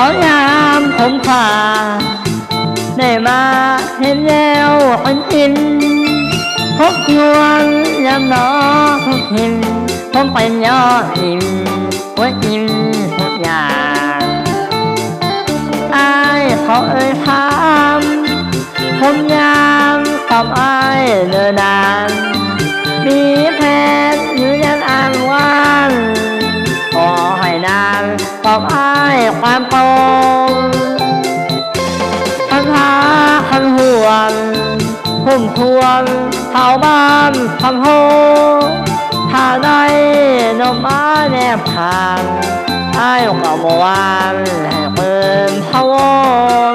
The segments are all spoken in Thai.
เขายามผมผ่าได้มาเห็นแล้วคนอินพบยวนยามน้อทุกหินผมเป็นยอดอิ่มว่าอิ่มทุกอย่างไอายเขาเอ่ยถามผมยามตอบไอายเดินดานมีแผนอยู่ยันอ่านว่านขอให้นางตอบอ้ายความตรงคันหาคันห่วงพุ่มพวงเผาบ้านคำโฮถ้าได้นมมาแนบทางอ้ายก็บว่าให้เปินพะวง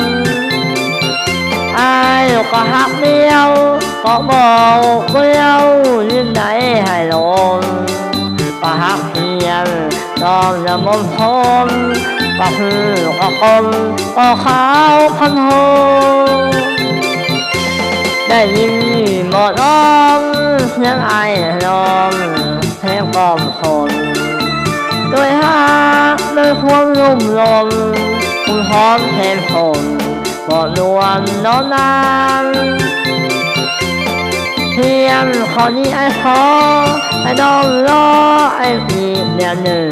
อ้ายก็หักเดียว ก็บอกเดี อมจะมนทมปะพือกะกลมก็ขาวพันโหได้ยินหมดอ้อมเสียงไอ้ลมเพลงกล่อมคนด้วยฮักด้วยความรุ่มลมคุณหอมเพลงคนบอดวลน้องนางเพียงขอนี้ไอ้ขอไอ้ดอมรอไอ้อีกเดือนหนึ่ง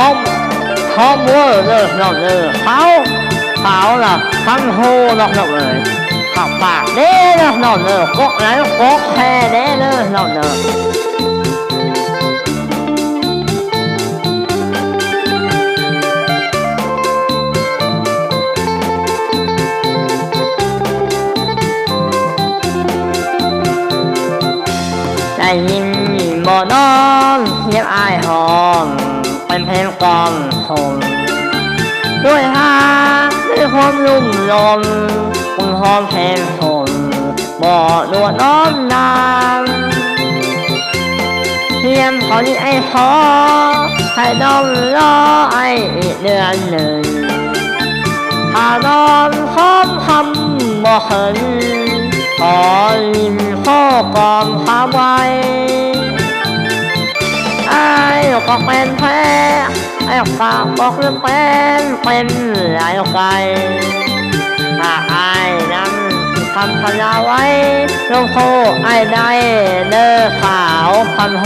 ป็นแค่ว่าบอกเรียนแค่เพื่อเป็นลายไกลถ้าอายนั้นที่ทำสัญญาไว้ต้องโคไอายได้เด้อขาวพันโฮ không không mua được nào được pháo pháo là khăn hô đọc đọc rồi học bạc đế đọc đọc được cốt lấy cốt xe đế đế đọc được ได้ยินบ่นอนเสียงอายหอม เป็นเพลงกล่อมผมด้วยฮาด้วยความลุ่มลมคุณหอมเพลงผมบ่นวดน้อมนางเพียงขอนี้ไอ้ขอให้น้องรอไอ้เดือนหนึ่งถ้านอนพร้อมคำบ่เห็นขอลิมข้อกอมพาไว้ไอ้ก็เป็น แพ้ไอ้ฝากบอกเรื่องเป็นเป็นหลายไกลถ้าอายนั้นทำสัญญาไว้ลงโทษไอ้ได้เด้อขาวพันโห